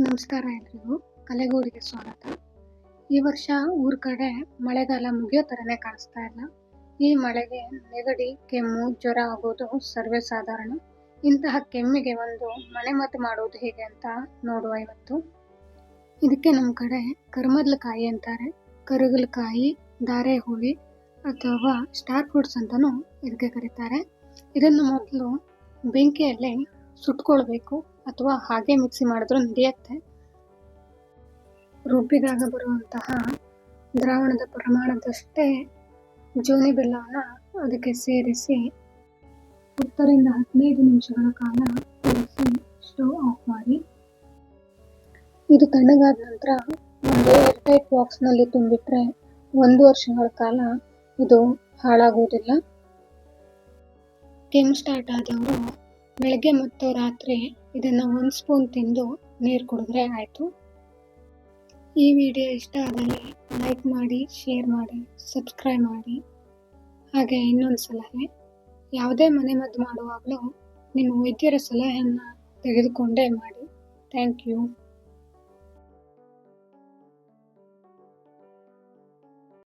ನಮಸ್ಕಾರ ಎಲ್ರಿಗೂ. ಕಲೆಗೂಡಿಗೆ ಸ್ವಾಗತ. ಈ ವರ್ಷ ಊರ ಕಡೆ ಮಳೆಗಾಲ ಮುಗಿಯೋ ಥರನೇ ಕಾಣಿಸ್ತಾ ಇಲ್ಲ. ಈ ಮಳೆಗೆ ನೆಗಡಿ, ಕೆಮ್ಮು, ಜ್ವರ ಆಗೋದು ಸರ್ವೇ ಸಾಧಾರಣ. ಇಂತಹ ಕೆಮ್ಮಿಗೆ ಒಂದು ಮನೆಮದ್ದು ಮಾಡೋದು ಹೇಗೆ ಅಂತ ನೋಡುವ ಇವತ್ತು. ಇದಕ್ಕೆ ನಮ್ಮ ಕಡೆ ಕರ್ಮದ್ಲಕಾಯಿ ಅಂತಾರೆ. ಕರಗಲಕಾಯಿ ಧಾರೆ ಹುಳಿ ಅಥವಾ ಸ್ಟಾರ್ ಫ್ರೂಟ್ಸ್ ಅಂತಲೂ ಇದಕ್ಕೆ ಕರೀತಾರೆ. ಇದನ್ನು ಮೊದಲು ಬೆಂಕಿಯಲ್ಲಿ ಸುಟ್ಕೊಳ್ಬೇಕು. ಅಥವಾ ಹಾಗೆ ಮಿಕ್ಸಿ ಮಾಡಿದ್ರೂ ನಡೆಯುತ್ತೆ. ರುಬ್ಬಿದಾಗ ಬರುವಂತಹ ದ್ರಾವಣದ ಪ್ರಮಾಣದಷ್ಟೇ ಜೋನಿ ಬೆಲ್ಲವನ್ನು ಅದಕ್ಕೆ ಸೇರಿಸಿ ಹತ್ತರಿಂದ ಹದಿನೈದು ನಿಮಿಷಗಳ ಕಾಲ ಕುದಿಸಿ ಸ್ಟವ್ ಆಫ್ ಮಾಡಿ. ಇದು ತಣ್ಣಗಾದ ನಂತರ ಒಂದು ಏರ್ಟೈಟ್ ಬಾಕ್ಸ್ನಲ್ಲಿ ತುಂಬಿಟ್ರೆ ಒಂದು ವರ್ಷಗಳ ಕಾಲ ಇದು ಹಾಳಾಗುವುದಿಲ್ಲ. ಕೆಮ್ ಸ್ಟಾರ್ಟ್ ಆದವರು ಬೆಳಗ್ಗೆ ಮತ್ತು ರಾತ್ರಿ ಇದನ್ನು ಒಂದು ಸ್ಪೂನ್ ತಿಂದು ನೀರು ಕುಡಿದ್ರೆ ಆಯಿತು. ಈ ವಿಡಿಯೋ ಇಷ್ಟ ಆದಲ್ಲಿ ಲೈಕ್ ಮಾಡಿ, ಶೇರ್ ಮಾಡಿ, ಸಬ್ಸ್ಕ್ರೈಬ್ ಮಾಡಿ. ಹಾಗೆ ಇನ್ನೊಂದು ಸಲಹೆ, ಯಾವುದೇ ಮನೆಮದ್ದು ಮಾಡುವಾಗಲೂ ನಿಮ್ಮ ವೈದ್ಯರ ಸಲಹೆಯನ್ನು ತೆಗೆದುಕೊಂಡೇ ಮಾಡಿ. Thank you.